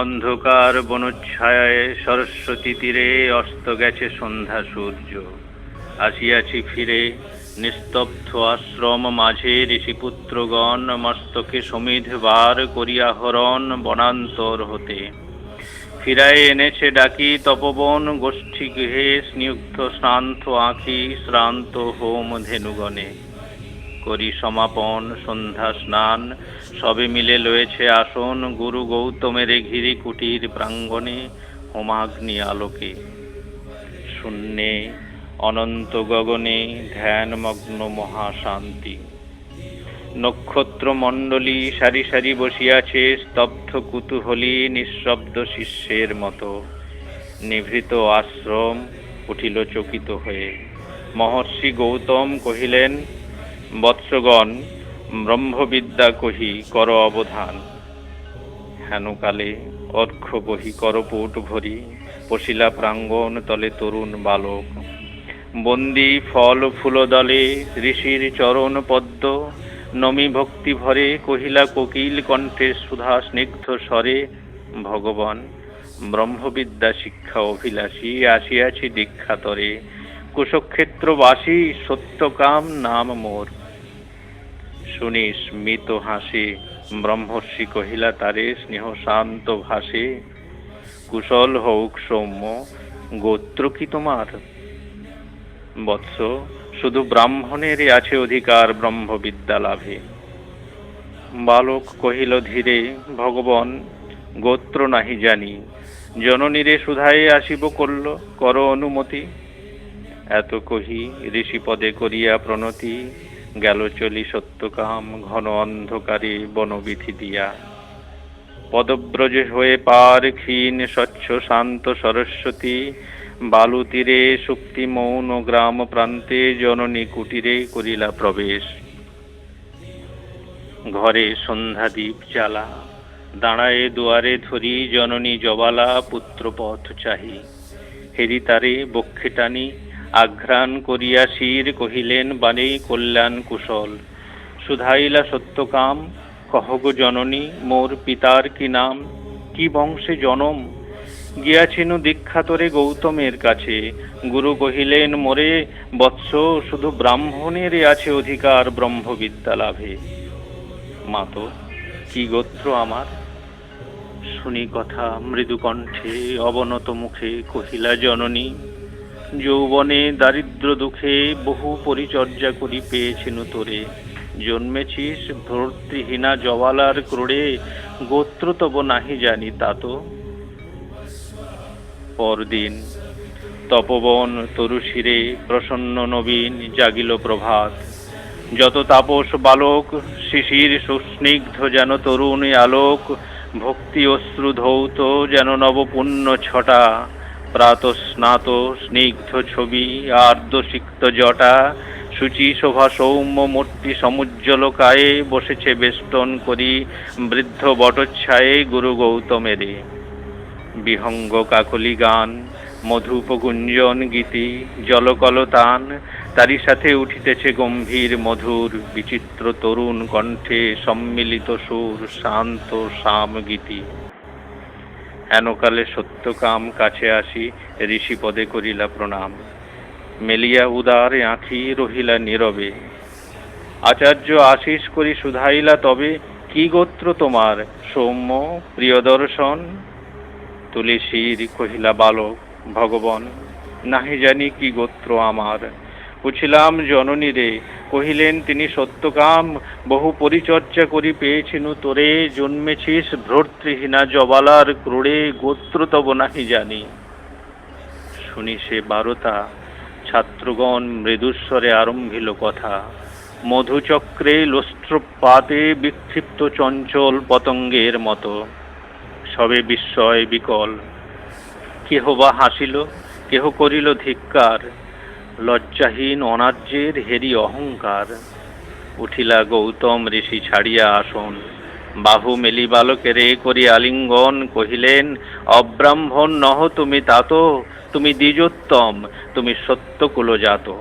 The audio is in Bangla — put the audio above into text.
অন্ধকার বনচ্ছায়ায় সরস্বতী তীরে অস্ত গেছে সন্ধ্যা সূর্য। আসিয়াছি ফিরে, নিস্তব্ধ আশ্রম মাঝে ঋষিপুত্রগণ মস্তকে সমিধ বার করিয়া হরণ বনান্তর হতে। ফিরায় এনেছে ডাকি তপবন গোষ্ঠী গৃহে স্নিগ্ধ শ্রান্ত আঁখি, শ্রান্ত হোম ধেনুগণে। করি সমাপন, সন্ধ্যা স্নান, সবে মিলে লয়েছে আসন, গুরু গৌতমের ঘিরি কুটির প্রাঙ্গণে হোমাগ্নি আলোকে। শূন্যে অনন্ত গগনে ধ্যানমগ্ন মহাশান্তি। নক্ষত্র মণ্ডলী সারি সারি বসিয়াছে, স্তব্ধ কুতূহলী নিঃশব্দ শিষ্যের মতো। নিভৃত আশ্রম উঠিল চকিত হয়ে। মহর্ষি গৌতম কহিলেন বৎসগণ ব্রহ্মবিদ্যা কহি কর অবধান। হেনকালে অর্ঘ বহি করপুট ভরি, পশিলা প্রাঙ্গণ তলে তরুণ বালক। বন্দি ফল ফুল দলে ঋষির চরণ পদ্ম, নমি ভক্তি ভরে কহিলা কোকিল কণ্ঠে সুধা স্নিগ্ধ স্বরে, ভগবান, ব্রহ্মবিদ্যা শিক্ষা অভিলাষী, আসিয়াছি দীক্ষাতরে। কুশক্ষেত্রবাসী সত্যকাম নাম মোর। শুনি স্মিত হাসি, ব্রহ্মর্ষি কহিলা তারে, স্নেহ শান্ত ভাসে। কুশল হৌক সৌম্য, গোত্র কি তোমার? বৎস, শুধু ব্রাহ্মণেরই আছে অধিকার ব্রহ্মবিদ্যা লাভে। বালক কহিল, ধীরে, ভগবান, গোত্র নাহি জানি। জননীরে সুধায়ে আসিব করল কর অনুমতি। এত কহি, ঋষিপদে করিয়া প্রণতি। গেল চলি সত্যকাম ঘন অন্ধকারে বনবিধি দিয়া। পদব্রজে হয়ে পার ক্ষীণ, স্বচ্ছ, শান্ত সরস্বতী বালু তীরে সুক্তি মৌন গ্রাম প্রান্তে জননী কুটিরে করিলা প্রবেশ। ঘরে সন্ধ্যা দ্বীপ জ্বালা, দাঁড়ায়ে দুয়ারে ধরি জননী জবালা পুত্রপথ চাহি। হেরি তারে বক্ষে টানি আঘ্রাণ করিয়া শির কহিলেন, বাণী কল্যাণ কুশল। সুধাইলা সত্যকাম, কহগ জননী, মোর পিতার কি নাম? কি বংশে জনম? গিয়াছিল দীক্ষাতরে গৌতমের কাছে। গুরু কহিলেন, মোরে বৎস, শুধু ব্রাহ্মণেরই আছে অধিকার ব্রহ্মবিদ্যা লাভে। মাতো কি গোত্র আমার? শুনি কথা মৃদুকণ্ঠে অবনত মুখে কহিলা, জননী যৌবনে দারিদ্র দুঃখে বহু পরিচর্যা করি পেয়েছিনু তোরে। জন্মেছিস ভর্তৃহীনা জওয়ালার ক্রোড়ে, গোত্র তব নাহি জানি তা তো। পরদিন তপবন তরুশিরে প্রসন্ন নবীন জাগিল প্রভাত। যত তাপস বালক, শিশির সুস্নিগ্ধ যেন তরুণ আলোক, ভক্তি অশ্রু ধৌত যেন নবপুণ্য ছটা। প্রাত স্নাত স্নিগ্ধ ছবি আর্দ্রসিক্ত জটা, সূচি, শোভা, সৌম্য, মূর্তি সমুজ্জ্বল কায়ে বসেছে বেষ্টন করি, বৃদ্ধ বটচ্ছায়ে গুরু গৌতমেরে। বিহঙ্গ কাকলি গান, মধুপ গুঞ্জন গীতি জলকলতান তারই সাথে উঠিতেছে গম্ভীর মধুর, বিচিত্র তরুণ কণ্ঠে সম্মিলিত সুর, শান্ত সাম গীতি। হেনকালে সত্যকাম কাছে আসি, ঋষিপদে করিলা প্রণাম। মেলিয়া উদার আঁখি রহিলা নীরবে। আচার্য আশিস করি শুধাইলা তবে, কি গোত্র তোমার? সৌম্য, প্রিয়দর্শন? তুলসীর কহিলা বালক, ভগবান, নাহি জানি কি গোত্র আমার। পুছিলাম জননী রে। কহিলেন, তিনি সত্যকাম, বহু পরিচর্যা করি পেয়েছিনু তোরে, জন্মেছিস ভ্রতৃহীনা জবালার ক্রোড়ে, গোত্র তব নাহি জানি। শুনি সে বারতা, ছাত্রগণ মৃদুস্বরে আরম্ভিল কথা। মধুচক্রে লোস্ত্রপাতে বিক্ষিপ্ত চঞ্চল পতঙ্গের মতো। সবে বিস্ময় বিকল। কেহ বা হাসিল, কেহ করিল ধিক্কার। লজ্জাহীন অনার্যের হেরি অহংকার। উঠিলা গৌতম ঋষি ছাড়িয়া আসন। বাহু মেলি এ করি আলিঙ্গন কহিলেন, অব্রাহ্মণ নহ তুমি তাত, তুমি দ্বিজোত্তম, তুমি সত্যকুল জাত